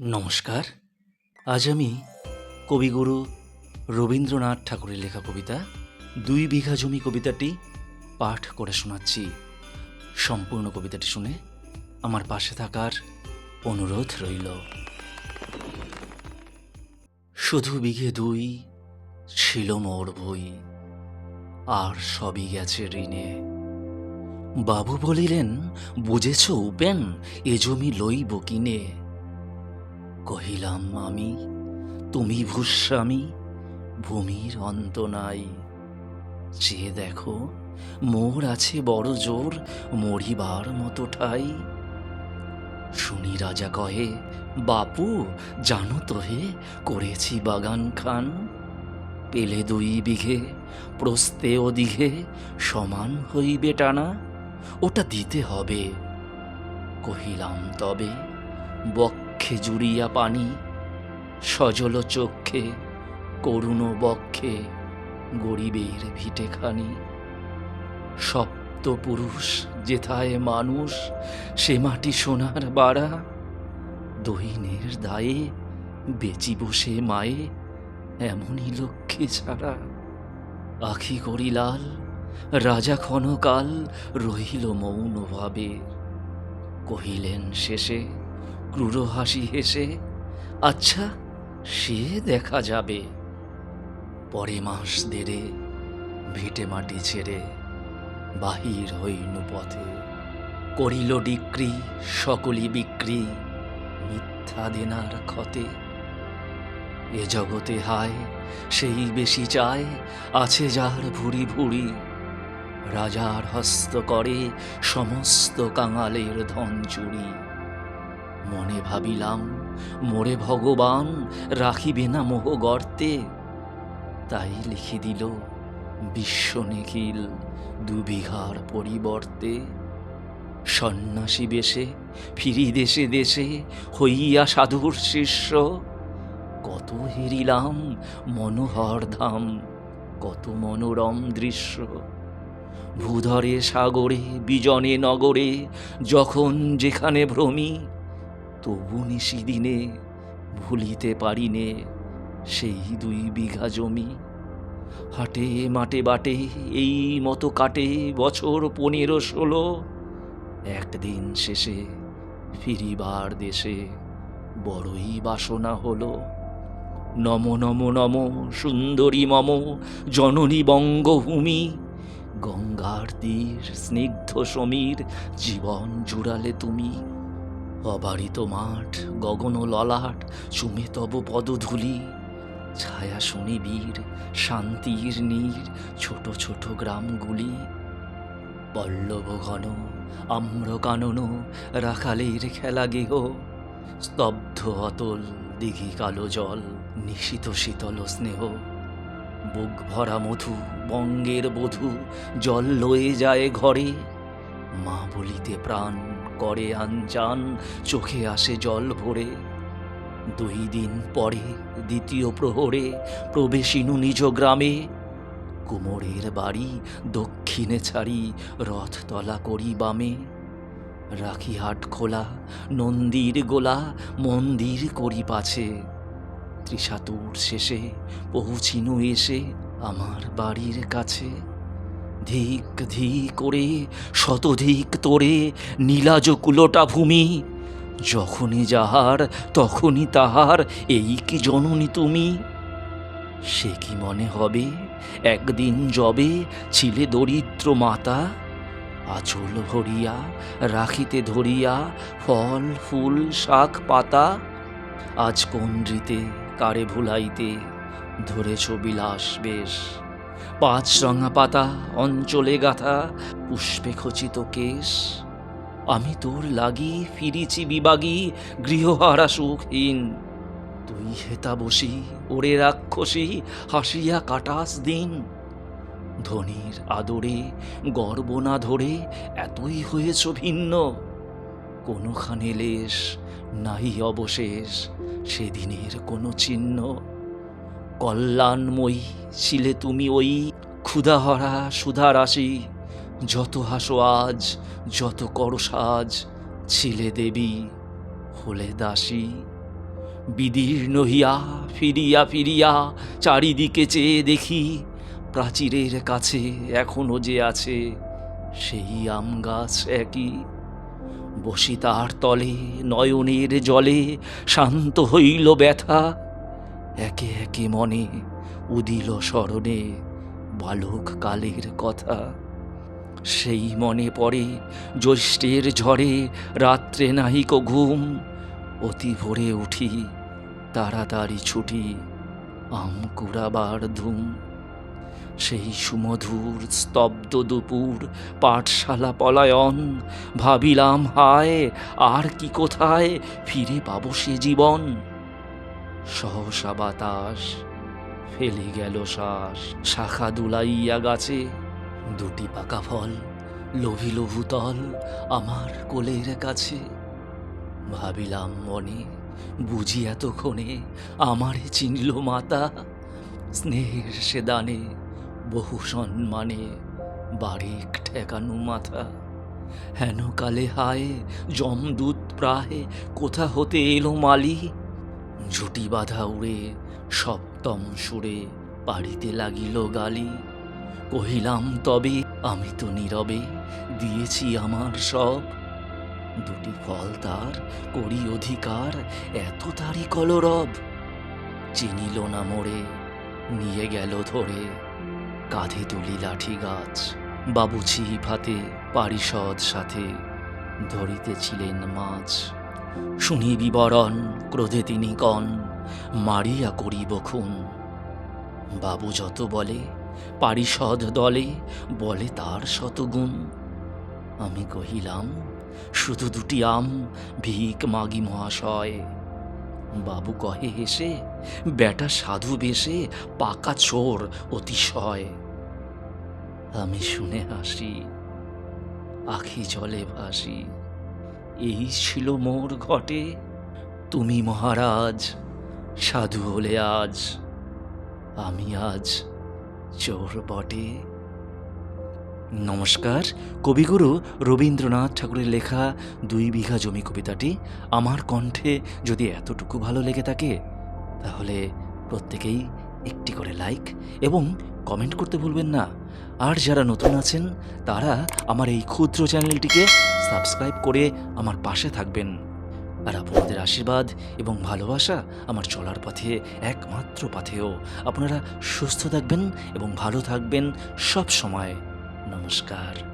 নমস্কার। আজ আমি কবিগুরু রবীন্দ্রনাথ ঠাকুরের লেখা কবিতা, দুই বিঘা জমি কবিতাটি পাঠ করে শোনাচ্ছি। সম্পূর্ণ কবিতাটি শুনে আমার পাশে থাকার অনুরোধ রইল। শুধু বিঘে দুই ছিল মোর বই, আর সবই গেছে ঋণে। বাবু বলিলেন, বুঝেছ উপেন, এ জমি লইব কিনে? কহিলাম আমি তুমি ভূস্বামী, ভূমির অন্ত নাই। যে দেখো, মোর আছে বড় জোর, মরিবার মতো ঠাই। শুনি রাজা কহে, বাপু, জানো তো হে, করেছি বাগান খান। পেলে দুই বিঘে, প্রস্তে ও দিঘে সমান হইবে টানা, ওটা দিতে হবে। কহিলাম, তবে বক্ষে জুড়িয়া পানি, সজল চক্ষে করুণ বক্ষে, গরিবের ভিটেখানি সপ্ত পুরুষ যেথায় মানুষ, সে মাটি সোনার বাড়া। দৈনের দায়ে বেচি বসে মায়ে, এমনই লক্ষ্যে ছাড়া। আখি করি লাল, রাজা ক্ষণকাল রহিল মৌনভাবে কহিলেন শেষে ক্রূর হাসি হেসে আচ্ছা সে দেখা যাবে। পরে মাস দেড়ে ভিটে মাটি ছেড়ে বাহির হইন পথে। করিল ডিক্রি সকলি বিক্রি, মিথ্যা দেনার ক্ষতে। এ জগতে হায়, সেই বেশি চায়, আছে যার ভুরি ভুরি রাজার হস্ত করে সমস্ত কাঙালের ধন চুরি। মনে ভাবিলাম, মোরে ভগবান রাখিবে না মোহ গর্তে। তাই লিখে দিল, বিশ্ব নিখিল দুবিঘার পরিবর্তে। সন্ন্যাসী বেশে, ফিরি দেশে দেশে হইয়া সাধুর শিষ্য। কত হেরিলাম মনোহর ধাম, কত মনোরম দৃশ্য। ভূধরে সাগরে, বিজনে নগরে, যখন যেখানে ভ্রমি তবু নিশি দিনে ভুলিতে পারিনে সেই দুই বিঘা জমি। হাটে মাটে বাটে, এই মতো কাটে বছর পনেরো, ষোলো। একদিন শেষে ফিরিবার দেশে বড়ই বাসনা হলো। নম নম নম, সুন্দরী মম, জননী বঙ্গভূমি, গঙ্গার তীর, স্নিগ্ধ সমীর, জীবন জুড়ালে তুমি। অবারিত মাঠ, গগন ললাট চুমে তব পদধূলি। ছায়া শুনি বীর, শান্তির নীর, ছোট ছোট গ্রামগুলি। পল্লব ঘন, আম্র কানন, রাখালের খেলা গেহ। স্তব্ধ অতল, দিঘি কালো জল, নিশিত শীতল স্নেহ। বুক ভরা মধু, বঙ্গের বধূ, জল লয়ে যায় ঘরে। মা বলিতে প্রাণ করে আনজান চোখে আসে জল ভরে। দুই দিন পরে দ্বিতীয় প্রহরে প্রবেশিনু নিজ গ্রামে। কুমোরের বাড়ি দক্ষিণে ছাড়ি রথতলা করি বামে। রাখি হাট খোলা, নন্দীর গোলা মন্দির করি পাছে। ত্রিশাতুর শেষে পৌঁছিনু এসে আমার বাড়ির কাছে। ধিক ধি করে, শতধিক তোরে, নীলাজ কুলোটা ভূমি। যখনই যাহার, তখনই তাহার, এই কি জননী তুমি? সে কি মনে হবে, একদিন যবে ছিলে দরিদ্র মাতা? আচল ভরিয়া, রাখিতে ধরিয়া, ফল, ফুল, শাক, পাতা? আজ কোন রীতে, কারে ভুলাইতে ধরেছ বিলাস বেশ? পাঁচ রঙা পাতা অঞ্চলে গাথা, পুষ্পে খচিত কেশ। আমি তোর লাগি ফিরিছি বিবাগী, গৃহহারা সুখহীন। তুই হেতা বসি, ওরে রাক্ষসী, হাসিয়া কাটাস দিন। ধনির আদরে, গর্ব না ধরে, এতই হয়েছ ভিন্ন। কোনোখানে লেশ, নাই অবশেষ, সেদিনের কোনো চিহ্ন। কল্যাণময়ী ছিলে তুমি ওই ক্ষুধাহরা সুধা রাশি যত হাসো আজ, যত করো সাজ, ছিলে দেবী হলে দাসী। বিদীর্ণ হিয়া ফিরিয়া ফিরিয়া চারিদিকে চেয়ে দেখি, প্রাচীরের কাছে এখনও যে আছে সেই আম গাছ একই। বসি তার তলে নয়নের জলে শান্ত হইল ব্যথা একে একে মনে উদিল স্মরণে বালক কালের কথা। সেই মনে পড়ে জ্যৈষ্ঠের ঝড়ে, রাত্রে নাহিক ঘুম। অতি ভোরে উঠি, তাড়াতাড়ি ছুটি আম কুড়াবার ধুম। সেই সুমধুর স্তব্ধ দুপুর, পাঠশালা পলায়ন। ভাবিলাম হায়, আর কি কোথায়, ফিরে পাবো সে জীবন। সহসা বাতাস, ফেলে গেল শ্বাস। শাখা দুলাইয়া গাছে, দুটি পাকা ফল লোভিল ভূতল আমার কোলের কাছে। ভাবিলাম মনে, বুঝি এতক্ষণে আমারে চিনল মাতা। স্নেহের সে দানে বহু সম্মানে বারিক ঠেকানো মাথা। হেন কালে হায় জমদূত প্রায় কোথা হতে এলো মালি? ঝুটি বাঁধা উড়ে সপ্তম সুরে পাড়িতে লাগিল গালি। কহিলাম, তবে আমি তো নীরবে, দিয়েছি আমার সব। দুটি ফল তার করি অধিকার, এত তারি কলরব। চিনিল না মোড়ে, নিয়ে গেল ধরে। কাঁধে তুলি লাঠি গাছ বাবুছি ভাতে পারিষদ সাথে। ধরিতেছিলেন মাছ শুনি বিবরণ ক্রোধে তিনি কন, মারিয়া করিব খুন। বাবু যত বলে, পারিষদ দলে, বলে তার শতগুণ। আমি কহিলাম, শুধু দুটি আম, ভিক মাগি মহাশয়। বাবু কহে হেসে, বেটা সাধু বেশে পাকা চোর অতিশয়। আমি শুনে হাসি, আখি জলে ভাসি। এই ছিল মোর ঘটে। তুমি মহারাজ, সাধু হলে আজ, আমি আজ চোর বটে। নমস্কার, কবিগুরু রবীন্দ্রনাথ ঠাকুরের লেখা দুই বিঘা জমি কবিতাটি আমার কণ্ঠে যদি এতটুকু ভালো লেগে থাকে, তাহলে প্রত্যেকেই একটি করে লাইক এবং কমেন্ট করতে ভুলবেন না। আর যারা নতুন আছেন, তারা আমার এই ক্ষুদ্র চ্যানেলটিকে সাবস্ক্রাইব করে আমার পাশে থাকবেন। আর আপনাদের আশীর্বাদ এবং ভালোবাসা আমার চলার পথে, একমাত্র পথেও। আপনারা সুস্থ থাকবেন এবং ভালো থাকবেন সব সময় নমস্কার।